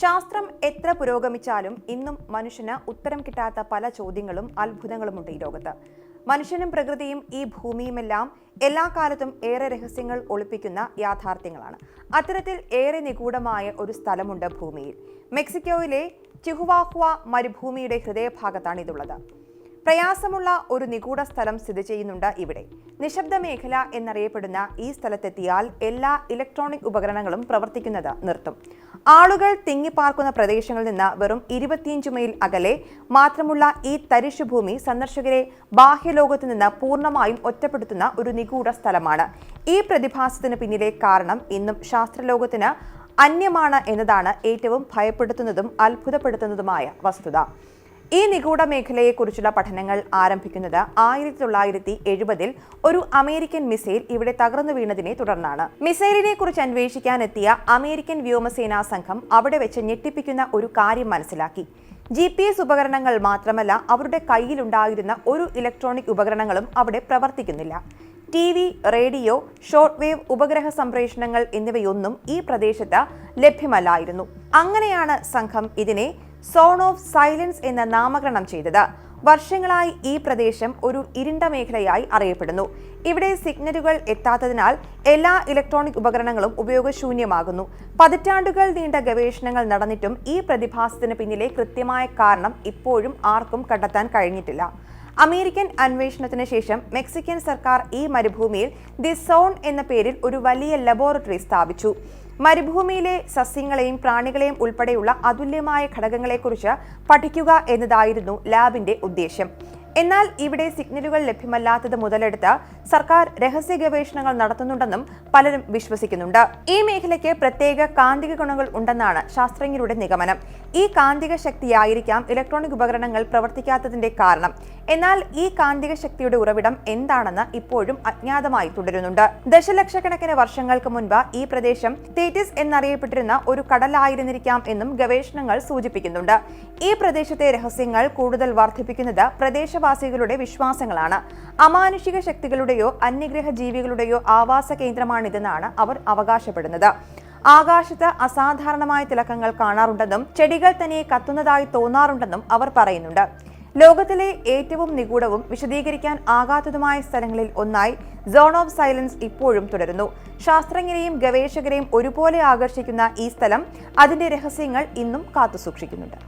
ശാസ്ത്രം എത്ര പുരോഗമിച്ചാലും ഇന്നും മനുഷ്യന് ഉത്തരം കിട്ടാത്ത പല ചോദ്യങ്ങളും അത്ഭുതങ്ങളുമുണ്ട് ഈ ലോകത്ത്. മനുഷ്യനും പ്രകൃതിയും ഈ ഭൂമിയുമെല്ലാം എല്ലാ കാലത്തും ഏറെ രഹസ്യങ്ങൾ ഒളിപ്പിക്കുന്ന യാഥാർത്ഥ്യങ്ങളാണ്. അത്തരത്തിൽ ഏറെ നിഗൂഢമായ ഒരു സ്ഥലമുണ്ട് ഭൂമിയിൽ. മെക്സിക്കോയിലെ ചിഹുവാഹുവ മരുഭൂമിയുടെ ഹൃദയഭാഗത്താണ് ഇതുള്ളത് പ്രയാസമുള്ള ഒരു നിഗൂഢ സ്ഥലം സ്ഥിതി ചെയ്യുന്നുണ്ട് ഇവിടെ. നിശബ്ദ മേഖല എന്നറിയപ്പെടുന്ന ഈ സ്ഥലത്തെത്തിയാൽ എല്ലാ ഇലക്ട്രോണിക് ഉപകരണങ്ങളും പ്രവർത്തിക്കുന്നത് നിർത്തും. ആളുകൾ തിങ്ങിപ്പാർക്കുന്ന പ്രദേശങ്ങളിൽ നിന്ന് വെറും ഇരുപത്തിയഞ്ച് മൈൽ അകലെ മാത്രമുള്ള ഈ തരിശുഭൂമി സന്ദർശകരെ ബാഹ്യലോകത്തു നിന്ന് പൂർണമായും ഒറ്റപ്പെടുത്തുന്ന ഒരു നിഗൂഢ സ്ഥലമാണ്. ഈ പ്രതിഭാസത്തിന് പിന്നിലെ കാരണം ഇന്നും ശാസ്ത്രലോകത്തിന് അന്യമാണ് എന്നതാണ് ഏറ്റവും ഭയപ്പെടുത്തുന്നതും അത്ഭുതപ്പെടുത്തുന്നതുമായ വസ്തുത. ഈ നിഗൂഢ മേഖലയെക്കുറിച്ചുള്ള പഠനങ്ങൾ ആരംഭിക്കുന്നത് ആയിരത്തി തൊള്ളായിരത്തി എഴുപതിൽ ഒരു അമേരിക്കൻ മിസൈൽ ഇവിടെ തകർന്നു വീണതിനെ തുടർന്നാണ്. മിസൈലിനെ കുറിച്ച് അന്വേഷിക്കാനെത്തിയ അമേരിക്കൻ വ്യോമസേനാ സംഘം അവിടെ വെച്ച് ഞെട്ടിപ്പിക്കുന്ന ഒരു കാര്യം മനസ്സിലാക്കി. ജി പി എസ് ഉപകരണങ്ങൾ മാത്രമല്ല അവരുടെ കയ്യിലുണ്ടായിരുന്ന ഒരു ഇലക്ട്രോണിക് ഉപകരണങ്ങളും അവിടെ പ്രവർത്തിക്കുന്നില്ല. T V radio short wave ഉപഗ്രഹ സംപ്രേഷണങ്ങൾ എന്നിവയൊന്നും ഈ പ്രദേശത്ത് ലഭ്യമല്ലായിരുന്നു. അങ്ങനെയാണ് സംഘം ഇതിനെ സോൺ ഓഫ് സൈലൻസ് എന്ന് നാമകരണം ചെയ്തത്. വർഷങ്ങളായി ഈ പ്രദേശം ഒരു ഇരുണ്ട മേഖലയായി അറിയപ്പെടുന്നു. ഇവിടെ സിഗ്നലുകൾ എത്താത്തതിനാൽ എല്ലാ ഇലക്ട്രോണിക് ഉപകരണങ്ങളും ഉപയോഗശൂന്യമാകുന്നു. പതിറ്റാണ്ടുകൾ നീണ്ട ഗവേഷണങ്ങൾ നടന്നിട്ടും ഈ പ്രതിഭാസത്തിന് പിന്നിലെ കൃത്യമായ കാരണം ഇപ്പോഴും ആർക്കും കണ്ടെത്താൻ കഴിഞ്ഞിട്ടില്ല. അമേരിക്കൻ അന്വേഷണത്തിന് ശേഷം മെക്സിക്കൻ സർക്കാർ ഈ മരുഭൂമിയിൽ ദി സോൺ എന്ന പേരിൽ ഒരു വലിയ ലബോറട്ടറി സ്ഥാപിച്ചു. മരുഭൂമിയിലെ സസ്യങ്ങളെയും പ്രാണികളെയും ഉൾപ്പെടെയുള്ള അതുല്യമായ ഘടകങ്ങളെക്കുറിച്ച് പഠിക്കുക എന്നതായിരുന്നു ലാബിന്റെ ഉദ്ദേശ്യം. എന്നാൽ ഇവിടെ സിഗ്നലുകൾ ലഭ്യമല്ലാത്തത് മുതലെടുത്ത് സർക്കാർ രഹസ്യ ഗവേഷണങ്ങൾ നടത്തുന്നുണ്ടെന്നും പലരും വിശ്വസിക്കുന്നുണ്ട്. ഈ മേഖലയ്ക്ക് പ്രത്യേക കാന്തിക ഗുണങ്ങൾ ഉണ്ടെന്നാണ് ശാസ്ത്രജ്ഞരുടെ നിഗമനം. ഈ കാന്തിക ശക്തിയായിരിക്കാം ഇലക്ട്രോണിക് ഉപകരണങ്ങൾ പ്രവർത്തിക്കാത്തതിന്റെ കാരണം. എന്നാൽ ഈ കാന്തിക ശക്തിയുടെ ഉറവിടം എന്താണെന്ന് ഇപ്പോഴും അജ്ഞാതമായി തുടരുന്നുണ്ട്. ദശലക്ഷക്കണക്കിന് വർഷങ്ങൾക്ക് മുൻപ് ഈ പ്രദേശം തേറ്റിസ് എന്നറിയപ്പെട്ടിരുന്ന ഒരു കടലായിരുന്നിരിക്കാം എന്നും ഗവേഷണങ്ങൾ സൂചിപ്പിക്കുന്നുണ്ട്. ഈ പ്രദേശത്തെ രഹസ്യങ്ങൾ കൂടുതൽ വർദ്ധിപ്പിക്കുന്നത് പ്രദേശവാസികളുടെ വിശ്വാസങ്ങളാണ്. അമാനുഷിക ശക്തികളുടെയോ അന്യഗ്രഹ ജീവികളുടെയോ ആവാസ കേന്ദ്രമാണിതെന്നാണ് അവർ അവകാശപ്പെടുന്നത്. ആകാശത്ത് അസാധാരണമായ തിളക്കങ്ങൾ കാണാറുണ്ടെന്നും ചെടികൾ തന്നെ കത്തുന്നതായി തോന്നാറുണ്ടെന്നും അവർ പറയുന്നുണ്ട്. ലോകത്തിലെ ഏറ്റവും നിഗൂഢവും വിശദീകരിക്കാൻ ആകാത്തതുമായ സ്ഥലങ്ങളിൽ ഒന്നായി സോൺ ഓഫ് സൈലൻസ് ഇപ്പോഴും തുടരുന്നു. ശാസ്ത്രജ്ഞരെയും ഗവേഷകരെയും ഒരുപോലെ ആകർഷിക്കുന്ന ഈ സ്ഥലം അതിന്റെ രഹസ്യങ്ങൾ ഇന്നും കാത്തുസൂക്ഷിക്കുന്നുണ്ട്.